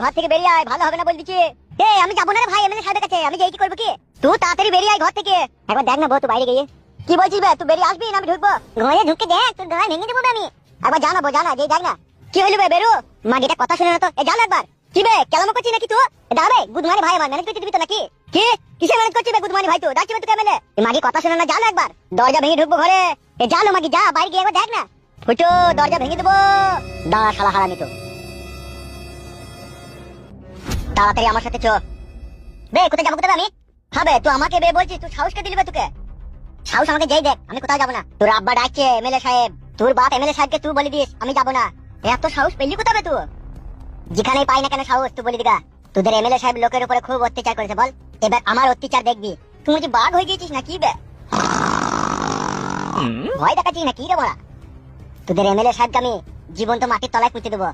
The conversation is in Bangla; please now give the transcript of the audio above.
ঘর থেকে বেরিয়ে আয়, ভালো হবে না বল দিচ্ছি। এ আমি যাব না রে ভাই এমএলএ সাহেবের কাছে, আমি যাই কি করব কি? তুই তাড়াতাড়ি বেরিয়ে আয় ঘর থেকে। একবার দেখ না বউ বাইরে গিয়ে। কি বলছিস তুই বেরিয়ে আসবি না আমি ঢুকবো? ঘরে ঢুকে দেখ তোর ভেঙে দেবো আমি। একবার জানাব জানা, যে দেখ না। কি হইল কথা শুনে না তো। এ জানো একবার। কি করছিস নাকি তুই? ভাই আমার। ম্যানেজ করতে দিবি তো নাকি? কি? কিসে ম্যানেজ করছিস বে গুদমানি ভাই তুই? ডাকছিস তুই মাগি কথা শুনে না জানো একবার। দরজা ভেঙে ঢুকবো ঘরে। এ জানো যা, বাইরে গিয়ে একবার দেখ না। ফুটো, দরজা ভেঙে দেবো। দাঁড়া, শালা হারামি তো তাড়াতাড়ি আমার সাথে চ। বে কোথায় যাব কোথায় আমি? হবে তুই আমাকে বে বলছিস তুই সাহস কে দিলি তোকে? সাহস আমাকে যেই দেখ আমি কোথাও যাব না। তোর আব্বা ডাকছে এমএলএ সাহেব তোর বাপ এমএলএ সাহেবকে তুই বলে দিস আমি যাব না। এত সাহস পেলি কোথায় বে তুই? যেখানেই পাই না কেন সাহস তুই বলি দিগা। তোদের এমএলএ সাহেব লোকের উপরে খুব অত্যাচার করেছে বল। এবার আমার অত্যাচার দেখবি। তুই যে বাঘ হয়ে গেছিস না কি বে ভয় দেখাচ্ছিস না কি রে বড়া? তোদের এমএলএ সাহেবকে আমি জীবন্ত মাটির তলায় পুঁতে দেবো।